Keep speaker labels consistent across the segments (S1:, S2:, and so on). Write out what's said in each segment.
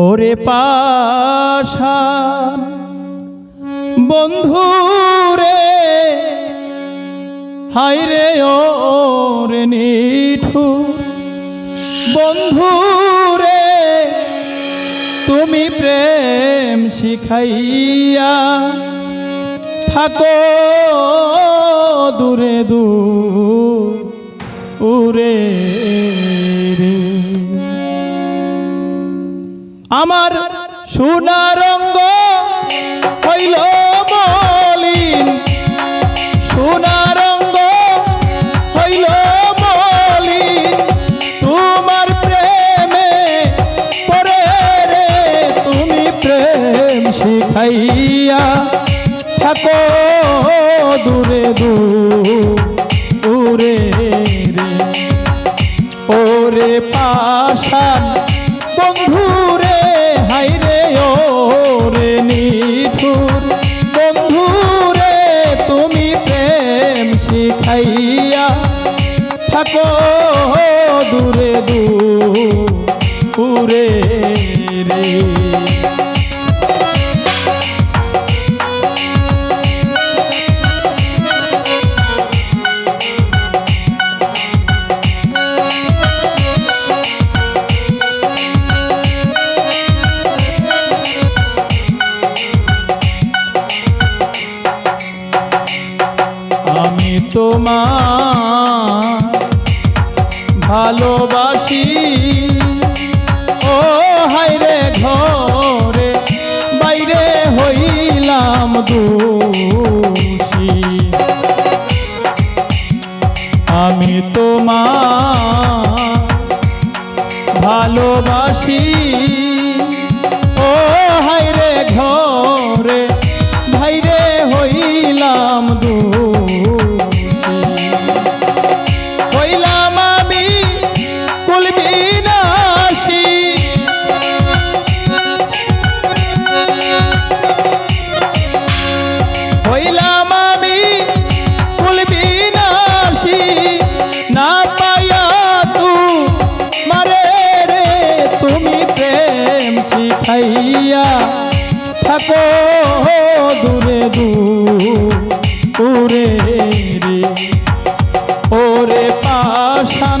S1: ওরে পাশান বন্ধু রে হাইরে ওরে নিঠু বন্ধু রে তুমি প্রেম শিখাইয়া থাকো দূরে দূর আমার সোনা রঙ্গ হইল মলিন। সোনা রঙ্গ হইল মলিন। তোমার প্রেমে পরে রে, তুমি প্রেম শিখাইয়া থাকো দূরে দূরে রে। ওরে পাশান বন্ধুরে হাইরে ওরে নিঠুর। বন্ধুরে তুমি প্রেম শিখাইয়া থাকো দূরে দূরে। রে তোমার ভালোবাসি। ও হাইরে ঘরে বাইরে হইলাম দোষী থাকো দূরে দূরে রে ওরে পাশান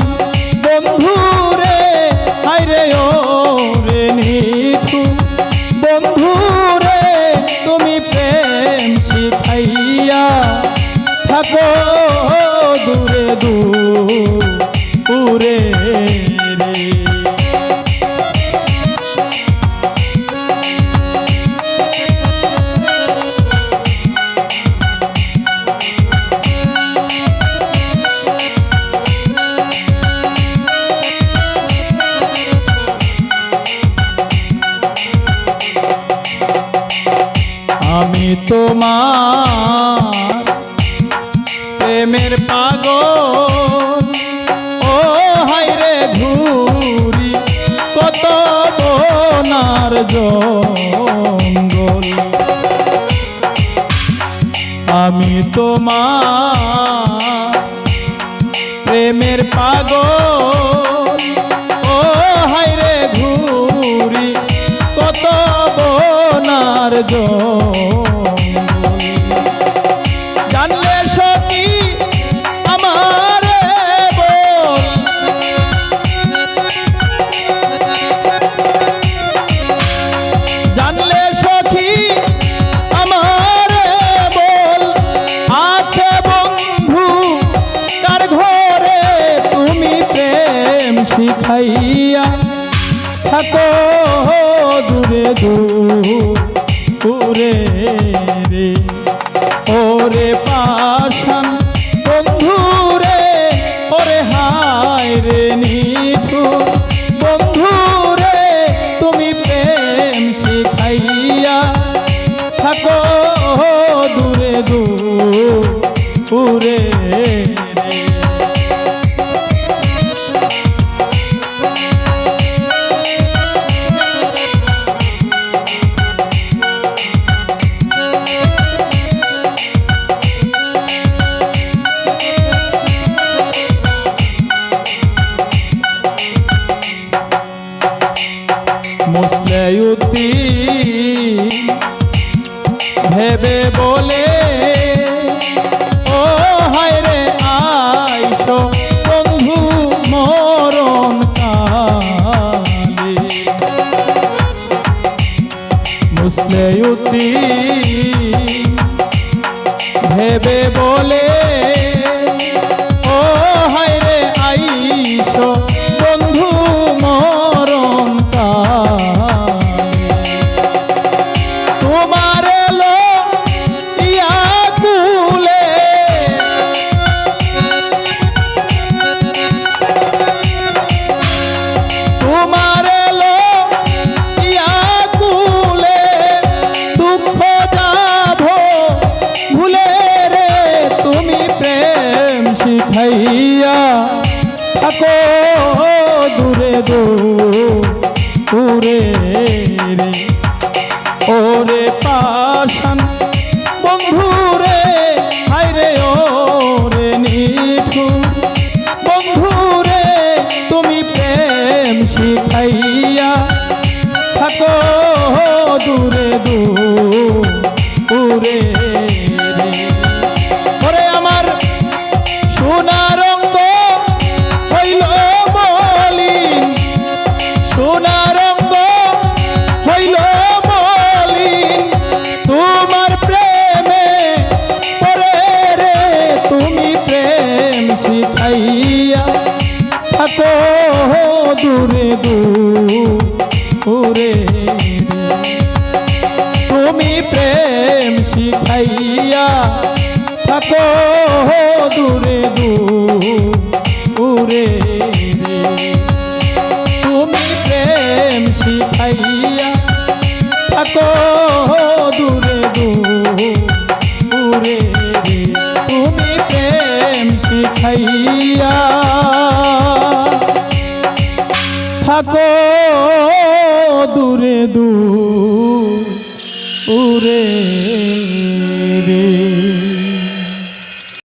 S1: তোমার প্রেমের পাগল। ও হাইরে ঘুরি, কত বনার জঙ্গল। আমি তোমার প্রেমের পাগল। ও ঘুরি, কত বনার জঙ্গল। বন্ধু রে ওরে হায় রে নিঠু। বন্ধু রে তুমি প্রেম শিখাইয়া থাকো দূরে দূরে। বলে, ও হায় রে আইসো বন্ধু মরণ কালে। মুসলেউদ্দিন ভেবে বলে, ও হায় রে আইসো বন্ধু মরণ কালে। দূরে রে ওরে পাশান বন্ধুরে হাইরে ওরে নিঠু বন্ধুরে তুমি প্রেম শিখাইয়া থাকো দূরে। থাকো দূরে দূরে। তুমি প্রেম শিখাইয়া থাকো দূরে দূরে। তুমি প্রেম শিখাইয়া থাকো দূরে দূরে। তুমি প্রেম শিখাইয়া থাকো দূরে দূরে রে।